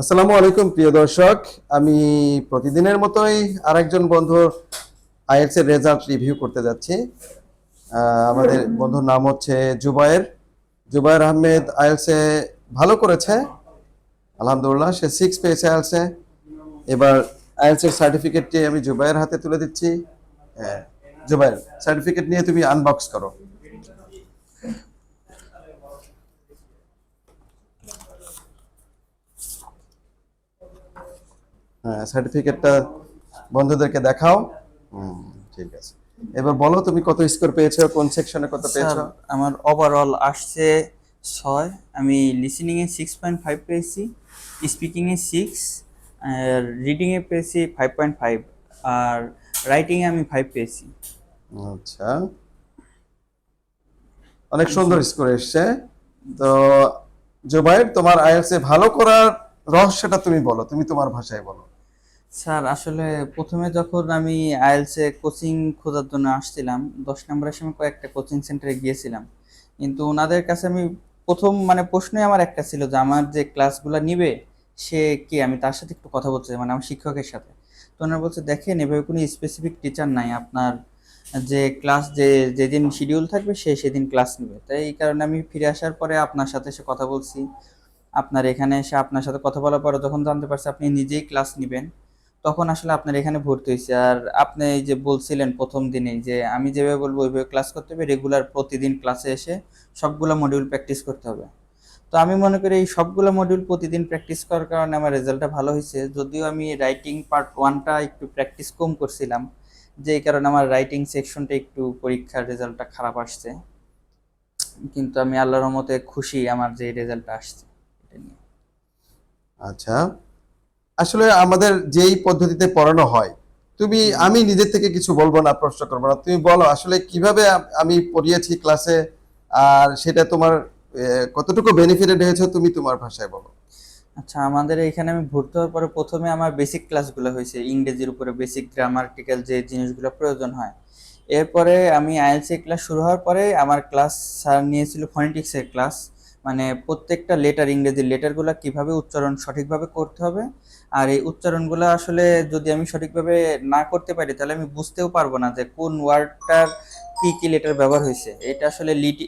আসসালামু আলাইকুম, প্রিয় দর্শক। আমি প্রতিদিনের মতোই আরেকজন বন্ধুর আইএলস এর রেজাল্ট রিভিউ করতে যাচ্ছি। আমাদের বন্ধুর নাম হচ্ছে জুবায়ের। জুবায়ের আহমেদ আইএলস এ ভালো করেছে, আলহামদুলিল্লাহ। সে সিক্স পেয়েছে আইএলস। এ এবার আইএলস এর সার্টিফিকেটটি আমি জুবায়ের হাতে তুলে দিচ্ছি। জুবায়ের সার্টিফিকেট নিয়ে তুমি আনবক্স করো। সার্টিফিকেটটা বন্ধুদেরকে দেখাও। ঠিক আছে। এবার বলো তুমি কত স্কোর পেয়েছ কোন সেকশনে কত পেয়েছ? আমার ওভারঅল আসছে ছয় আমি লিসেনিং এ সিক্স পয়েন্ট ফাইভ পেয়েছি স্পিকিং এ সিক্স আর রিডিং এ পেয়েছি ফাইভ পয়েন্ট ফাইভ আর রাইটিং এ আমি ফাইভ পেয়েছি। আচ্ছা। অনেক সুন্দর স্কোর এসছে। তো জুবাইর তোমার আইএলস ভালো করার রহস্যটা তুমি বলো তুমি তোমার ভাষায় বলো। স্যার, আসলে প্রথমে যখন আমি আইএলস কোচিং খোঁজার জন্য আসছিলাম, দশ নম্বরের সময় কয়েকটা কোচিং সেন্টারে গিয়েছিলাম। কিন্তু ওনাদের কাছে আমি প্রথম মানে প্রশ্নই আমার একটা ছিল যে, আমার যে ক্লাসগুলো নিবে, সে কি? আমি তার সাথে একটু কথা বলছি মানে আমার শিক্ষকের সাথে। তো ওনারা বলছে, দেখেন, এভাবে কোনো স্পেসিফিক টিচার নাই। আপনার যে ক্লাস যে, যেদিন শিডিউল থাকবে, সে সেদিন ক্লাস নেবে। তাই এই কারণে আমি ফিরে আসার পরে আপনার সাথে এসে কথা বলছি। আপনার এখানে এসে আপনার সাথে কথা বলার পরে যখন জানতে পারছি, আপনি নিজেই ক্লাস নেবেন। তখন আসলে আপনার এখানে ভর্তি হয়েছে আর আপনি এই যে বলছিলেন প্রথম দিনেই যে আমি যেভাবে বলব, ওইভাবে ক্লাস করতে হবে রেগুলার প্রতিদিন ক্লাসে এসে সবগুলো মডিউল প্র্যাকটিস করতে হবে। তো আমি মনে করি এই সবগুলো মডিউল প্রতিদিন প্র্যাকটিস করার কারণে আমার রেজাল্টটা ভালো হয়েছে যদিও আমি রাইটিং পার্ট ওয়ানটা একটু প্র্যাকটিস কম করছিলাম, যে কারণে আমার রাইটিং সেকশনটা একটু পরীক্ষার রেজাল্টটা খারাপ আসছে। কিন্তু আমি আল্লাহর রহমতে খুশি আমার যে রেজাল্টটা আসছে। এটা নিয়ে। আচ্ছা। আসলে আমাদের যেই পদ্ধতিতে পড়ানো হয়, তুমি, আমি নিজের থেকে কিছু বলব না, প্রশ্ন করব না। তুমি বলো, আসলে কীভাবে আমি পড়িয়েছি ক্লাসে, আর সেটা তোমার কতটুকু বেনিফিটেড হয়েছে তুমি তোমার ভাষায় বলো। আচ্ছা আমাদের এখানে আমি ভর্তি হওয়ার পরে প্রথমে আমার বেসিক ক্লাসগুলো হয়েছে, ইংরেজির উপরে বেসিক গ্রামার্টিক্যাল যে জিনিসগুলো প্রয়োজন হয়। এরপরে আমি আইএলসি ক্লাস শুরু হওয়ার পরে আমার ক্লাস স্যার নিয়েছিল ফনেটিক্সের ক্লাস মানে প্রত্যেকটা লেটার ইংরেজির লেটারগুলো কীভাবে উচ্চারণ সঠিকভাবে করতে হবে? আর এই উচ্চারণগুলো আসলে যদি আমি সঠিকভাবে না করতে পারি, তাহলে আমি বুঝতেও পারব না যে কোন ওয়ার্ডটার কি কি লেটার ব্যবহার হয়েছে। এটা আসলে লিটি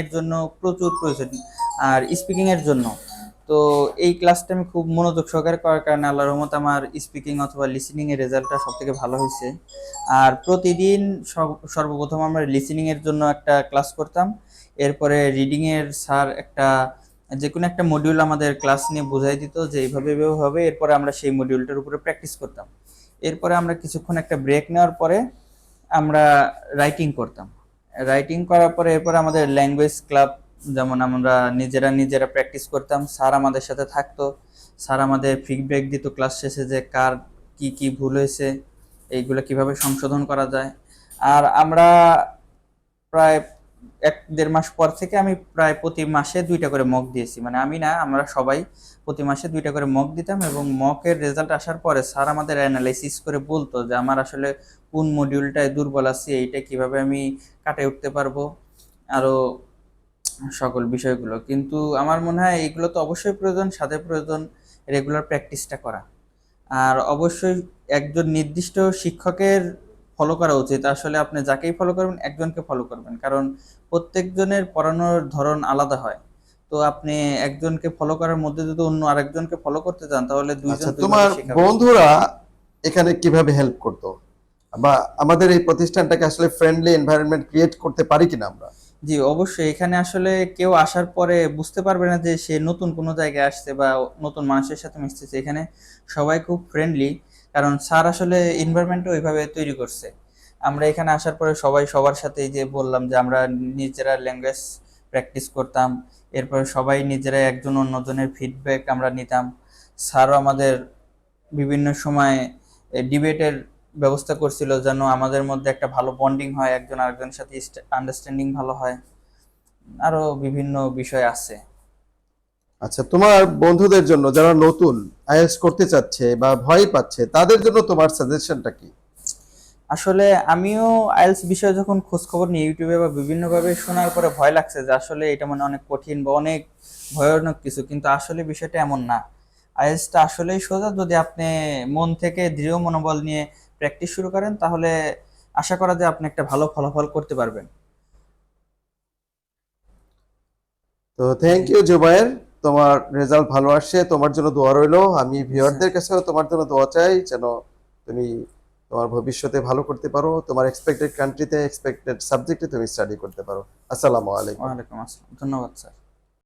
এর জন্য প্রচুর প্রয়োজন, আর স্পিকিংয়ের জন্য। তো এই ক্লাসটা আমি খুব মনোযোগ সহকারে করার কারণে আল্লাহর রহমত আমার স্পিকিং অথবা লিসেনিং এর রেজাল্টটা সব থেকে ভালো হয়েছে। আর প্রতিদিন সর্বপ্রথম আমরা লিসেনিং এর জন্য একটা ক্লাস করতাম। এরপরে রিডিংয়ের স্যার একটা যে কোনো একটা মডিউল আমাদের ক্লাস নিয়ে বোঝাই দিত যে এইভাবে এভাবে হবে। এরপরে আমরা সেই মডিউলটার উপরে প্র্যাকটিস করতাম। এরপরে আমরা কিছুক্ষণ একটা ব্রেক নেওয়ার পরে আমরা রাইটিং করতাম। রাইটিং করার পরে এরপরে আমাদের ল্যাঙ্গুয়েজ ক্লাব যেমন আমরা নিজেরা নিজেরা প্র্যাকটিস করতাম, স্যার আমাদের সাথে থাকতো, স্যার আমাদের ফিডব্যাক দিত ক্লাস শেষে যে কার কি কি ভুল হয়েছে, এইগুলো কীভাবে সংশোধন করা যায়। আর আমরা প্রায় এক দেড় মাস পর থেকে আমি প্রায় প্রতি মাসে দুইটা করে মক দিয়েছি। মানে আমি না, আমরা সবাই প্রতি মাসে দুইটা করে মক দিতাম এবং মকের রেজাল্ট আসার পরে স্যার আমাদের অ্যানালাইসিস করে বলতো যে, আমার আসলে কোন মডিউলটায় দুর্বল আছি, এইটা কীভাবে আমি কাটিয়ে উঠতে পারব? আরও সকল বিষয়গুলো। কিন্তু আমার মনে হয় এইগুলো তো অবশ্যই প্রয়োজন সাথে প্রয়োজন রেগুলার প্র্যাকটিসটা করা। আর অবশ্যই একজন নির্দিষ্ট শিক্ষকের ফলো করা উচিত। আসলে আপনি যাকেই ফলো করবেন একজনকে ফলো করবেন। কারণ প্রত্যেকজনের পড়ানোর ধরন আলাদা হয়। তো আপনি একজনকে ফলো করার মধ্যে যদি অন্য আরেকজনকে ফলো করতে চান তাহলে আচ্ছা দুইজন তোমার বন্ধুরা এখানে কীভাবে হেল্প করতো? বা আমাদের এই প্রতিষ্ঠানটাকে আসলে ফ্রেন্ডলি এনভায়রনমেন্ট ক্রিয়েট করতে পারি কিনা আমরা? জি, অবশ্যই। এখানে আসলে কেউ আসার পরে বুঝতে পারবে না যে সে নতুন কোনো জায়গায় আসছে বা নতুন মানুষের সাথে মিশতেছে। এখানে সবাই খুব ফ্রেন্ডলি কারণ স্যার আসলে এনভায়রনমেন্টটা ওইভাবে তৈরি করছে। আমরা এখানে আসার পরে সবাই সবার সাথে যে বললাম যে আমরা নিজেরা ল্যাঙ্গুয়েজ প্র্যাকটিস করতাম, এরপরে সবাই নিজেরা একজন অন্যজনের ফিডব্যাক আমরা নিতাম। স্যারও আমাদের বিভিন্ন সময় ডিবেটের ব্যবস্থা করছিল যেন আমাদের মধ্যে একটা ভালো বন্ডিং হয় একজন আরেকজনের সাথে আন্ডারস্ট্যান্ডিং ভালো হয়। আরও বিভিন্ন বিষয় আছে। আচ্ছা তোমার বন্ধুদের জন্য যারা নতুন আইএলস করতে চাচ্ছে বা ভয় পাচ্ছে তাদের জন্য তোমার সাজেশনটা কি? আসলে আমিও আইএলস বিষয়ে যখন খোঁজ খবর নিই ইউটিউবে বা বিভিন্নভাবে শোনার পরে ভয় লাগছে যে আসলে এটা মানে অনেক কঠিন বা অনেক ভয়ানক কিছু কিন্তু আসলে বিষয়টা এমন না। আইএলটিএসটা আসলেই সোজা যদি আপনি মন থেকে দৃঢ় মনোবল নিয়ে প্র্যাকটিস শুরু করেন তাহলে আশা করা যায় আপনি একটা ভালো ফলাফল করতে পারবেন। তো থ্যাংক ইউ জুবায়ের। তোমার রেজাল্ট ভালো আসছে তোমার জন্য দোয়া রইল। আমি ভিউয়ারদের কাছেও তোমার জন্য দোয়া চাই যেন তুমি তোমার ভবিষ্যতে ভালো করতে পারো তোমার এক্সপেক্টেড কান্ট্রিতে এক্সপেক্টেড সাবজেক্টে তুমি স্টাডি করতে পারো। আসসালামু আলাইকুম। ওয়া আলাইকুম আসসালাম। ধন্যবাদ স্যার।